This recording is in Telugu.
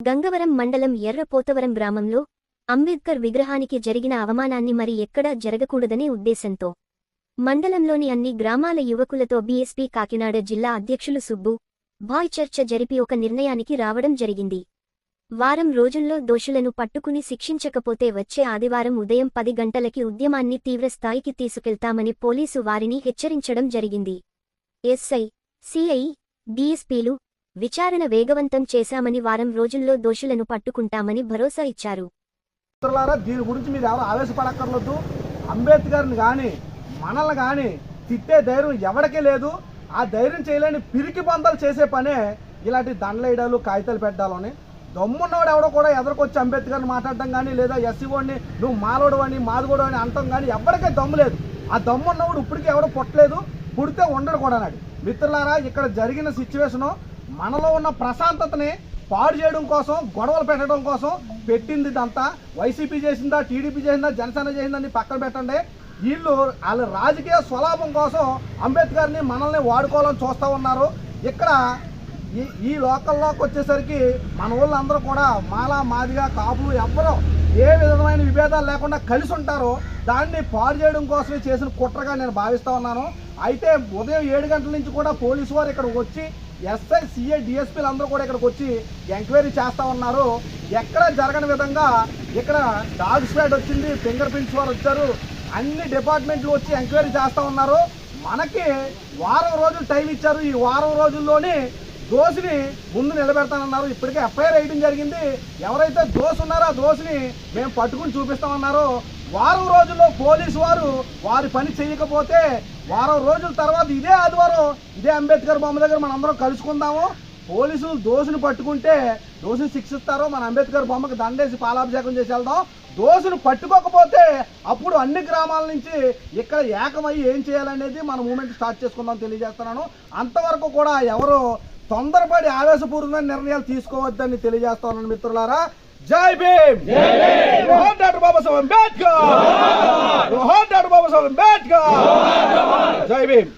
గంగవరం మండలం ఎర్రపోతవరం గ్రామంలో అంబేద్కర్ విగ్రహానికి జరిగిన అవమానాన్ని మరి ఎక్కడా జరగకూడదనే ఉద్దేశంతో మండలంలోని అన్ని గ్రామాల యువకులతో బీఎస్పీ కాకినాడ జిల్లా అధ్యక్షులు సుబ్బు బాయ్ చర్చ జరిపి ఒక నిర్ణయానికి రావడం జరిగింది. వారం రోజుల్లో దోషులను పట్టుకుని శిక్షించకపోతే వచ్చే ఆదివారం ఉదయం పది గంటలకి ఉద్యమాన్ని తీవ్రస్థాయికి తీసుకెళ్తామని పోలీసు వారిని హెచ్చరించడం జరిగింది. ఎస్ఐ సిఐ డిఎస్పీలు విచారణ వేగవంతం చేశామని వారం రోజుల్లో దోషులను పట్టుకుంటామని భరోసా ఇచ్చారు. దీని గురించి మీరు ఎవరు ఆవేశపడక్కర్లేదు. అంబేద్కర్ని కానీ మనల్ని కానీ తిట్టే ధైర్యం ఎవరికీ లేదు. ఆ ధైర్యం చేయలేని పిరికి పందలు చేసే పనే ఇలాంటి దండలేయడాలు కాగితాలు పెట్టాలని దమ్మున్నవాడు ఎవడో కూడా ఎదురుకొచ్చి అంబేద్కర్ని మాట్లాడడం కానీ లేదా ఎస్సీఓడిని నువ్వు మాలోడు అని మాదిగోడు అని అంటాం కానీ ఎవరికీ దమ్ము లేదు. ఆ దమ్మున్నవాడు ఇప్పటికీ ఎవడో పుట్టలేదు పుడితే ఉండడు కూడా నాడు మిత్రులారా ఇక్కడ జరిగిన సిచ్యువేషను మనలో ఉన్న ప్రశాంతతని పాడు చేయడం కోసం గొడవలు పెట్టడం కోసం పెట్టింది ఇదంతా. వైసీపీ చేసిందా టీడీపీ చేసిందా జనసేన చేసిందని పక్కన పెట్టండి. వీళ్ళు వాళ్ళ రాజకీయ స్వలాభం కోసం అంబేద్కర్ని మనల్ని వాడుకోవాలని చూస్తూ ఉన్నారు. ఇక్కడ ఈ ఈ లోకల్లోకి వచ్చేసరికి మన వాళ్ళందరూ కూడా మాలా మాదిగా కాపులు ఎవ్వరూ ఏ విధమైన విభేదాలు లేకుండా కలిసి ఉంటారో దాన్ని పాడు చేయడం కోసమే చేసిన కుట్రగా నేను భావిస్తూ ఉన్నాను. అయితే ఉదయం ఏడు గంటల నుంచి కూడా పోలీసు వారు ఇక్కడికి వచ్చి ఎస్ఐ సిఐ డిఎస్పీలు అందరూ కూడా ఇక్కడికి వచ్చి ఎంక్వైరీ చేస్తూ ఉన్నారు. ఎక్కడ జరగని విధంగా ఇక్కడ డాగ్ స్క్వాడ్ వచ్చింది ఫింగర్ ప్రింట్స్ వారు వచ్చారు అన్ని డిపార్ట్మెంట్లు వచ్చి ఎంక్వైరీ చేస్తూ ఉన్నారు. మనకి వారం రోజులు టైం ఇచ్చారు. ఈ వారం రోజుల్లోనే దోషిని ముందు నిలబెడతానన్నారు. ఇప్పటికే ఎఫ్ఐఆర్ వేయడం జరిగింది. ఎవరైతే దోషి ఉన్నారో ఆ దోషిని మేము పట్టుకుని చూపిస్తామన్నారో. వారం రోజుల్లో పోలీసు వారు వారి పని చేయకపోతే వారం రోజుల తర్వాత ఇదే ఆదివారం ఇదే అంబేద్కర్ బొమ్మ దగ్గర మనందరం కలుసుకుందాము. పోలీసులు దోషిని పట్టుకుంటే దోషిని శిక్షిస్తారో. మన అంబేద్కర్ బొమ్మకి దండేసి పాలాభిషేకం చేసి వెళ్దాం. దోషిని పట్టుకోకపోతే అప్పుడు అన్ని గ్రామాల నుంచి ఇక్కడ ఏకమయ్యి ఏం చేయాలనేది మన మూమెంట్ స్టార్ట్ చేసుకుందాం తెలియజేస్తున్నాను. అంతవరకు కూడా ఎవరు తొందరపడి ఆవేశపూర్వమైన నిర్ణయాలు తీసుకోవద్దని తెలియజేస్తున్నాను మిత్రులారా. జై భీమ్! డాక్టర్ బాబాసాహెబ్ అంబేద్కర్! డాక్టర్! బాబాసాహెబ్ అంబేద్కర్! జై భీమ్!